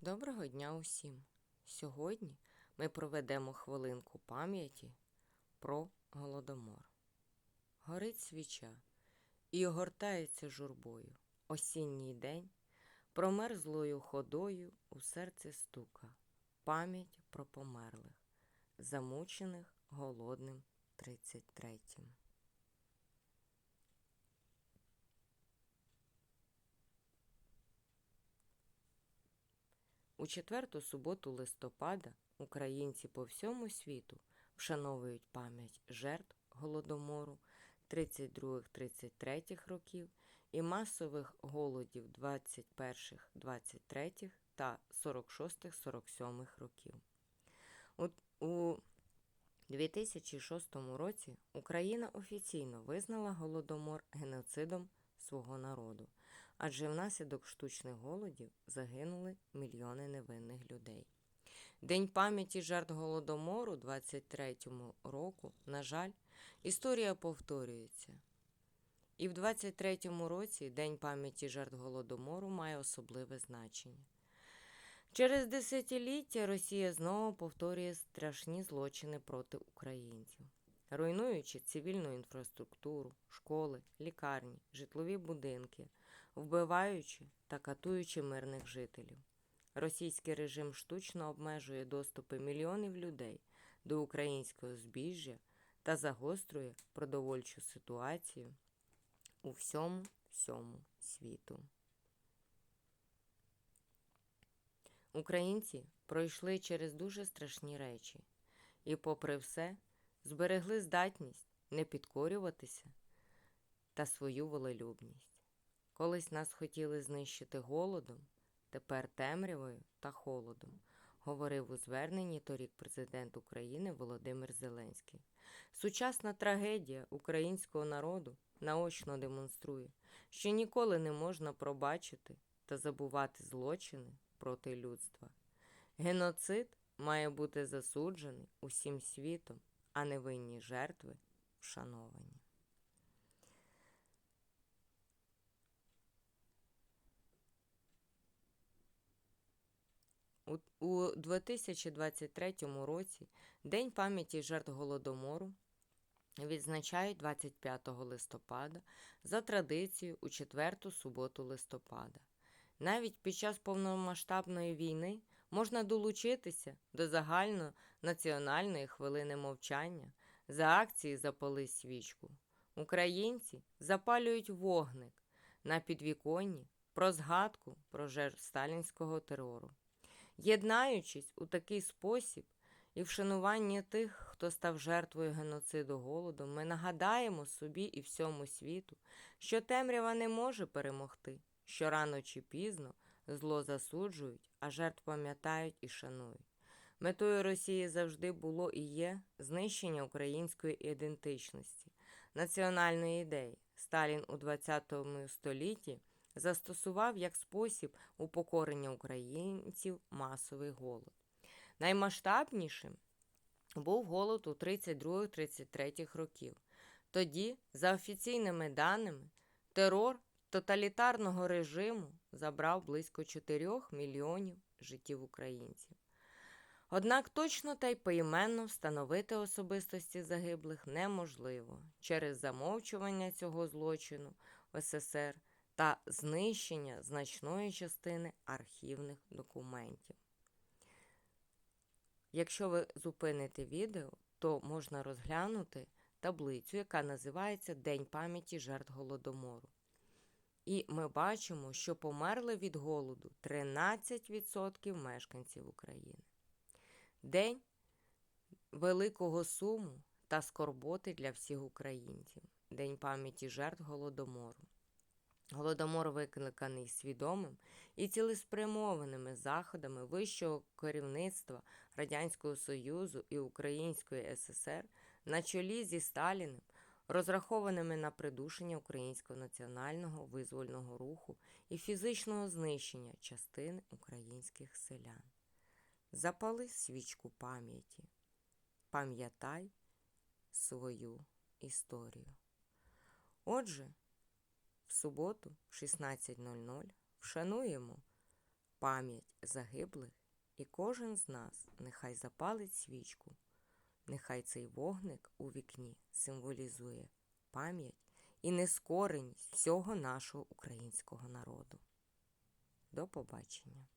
Доброго дня усім! Сьогодні ми проведемо хвилинку пам'яті про голодомор. Горить свіча і огортається журбою. Осінній день промерзлою ходою у серці стука. Пам'ять про померлих, замучених голодним 33-м. У четверту суботу листопада українці по всьому світу вшановують пам'ять жертв голодомору 32-33 років і масових голодів 21-23 та 46-47 років. У, у 2006 році Україна офіційно визнала голодомор геноцидом свого народу, адже внаслідок штучних голодів загинули мільйони невинних людей. День пам'яті жертв голодомору 23-му року, на жаль, історія повторюється. І в 23-му році День пам'яті жертв голодомору має особливе значення. Через десятиліття Росія знову повторює страшні злочини проти українців, руйнуючи цивільну інфраструктуру, школи, лікарні, житлові будинки, вбиваючи та катуючи мирних жителів. Російський режим штучно обмежує доступи мільйонів людей до українського збіжжя та загострює продовольчу ситуацію у всьому всьому світу. Українці пройшли через дуже страшні речі і, попри все, зберегли здатність не підкорюватися та свою волелюбність. Колись нас хотіли знищити голодом, тепер темрявою та холодом, говорив у зверненні торік президент України Володимир Зеленський. Сучасна трагедія українського народу наочно демонструє, що ніколи не можна пробачити та забувати злочини проти людства. Геноцид має бути засуджений усім світом, а невинні жертви вшановані. У- У 2023 році День пам'яті жертв голодомору відзначають 25 листопада за традицією у четверту суботу листопада. Навіть під час повномасштабної війни можна долучитися до загальнонаціональної хвилини мовчання за акції Запали свічку. Українці запалюють вогник на підвіконні про згадку про жертв сталінського терору. Єднаючись у такий спосіб і вшанування тих, хто став жертвою геноциду голодом, ми нагадаємо собі і всьому світу, що темрява не може перемогти, що рано чи пізно зло засуджують, а жертв пам'ятають і шанують. Метою Росії завжди було і є знищення української ідентичності, національної ідеї. Сталін у ХХ столітті застосував як спосіб упокорення українців масовий голод. Наймасштабнішим був голод у 32-33 років. Тоді, за офіційними даними, терор тоталітарного режиму забрав близько 4 мільйонів життів українців. Однак точно та й поіменно встановити особистості загиблих неможливо через замовчування цього злочину в СССР та знищення значної частини архівних документів. Якщо ви зупините відео, то можна розглянути таблицю, яка називається День пам'яті жертв голодомору. І ми бачимо, що померли від голоду 13% мешканців України. День великого суму та скорботи для всіх українців. День пам'яті жертв голодомору. Голодомор викликаний свідомим і цілеспрямованими заходами вищого керівництва Радянського Союзу і Української ССР на чолі зі Сталіним, розрахованими на придушення українського національного визвольного руху і фізичного знищення частини українських селян. Запали свічку пам'яті. Пам'ятай свою історію. Отже, в суботу, в 16.00, вшануємо пам'ять загиблих, і кожен з нас нехай запалить свічку. Нехай цей вогник у вікні символізує пам'ять і нескореність всього нашого українського народу. До побачення!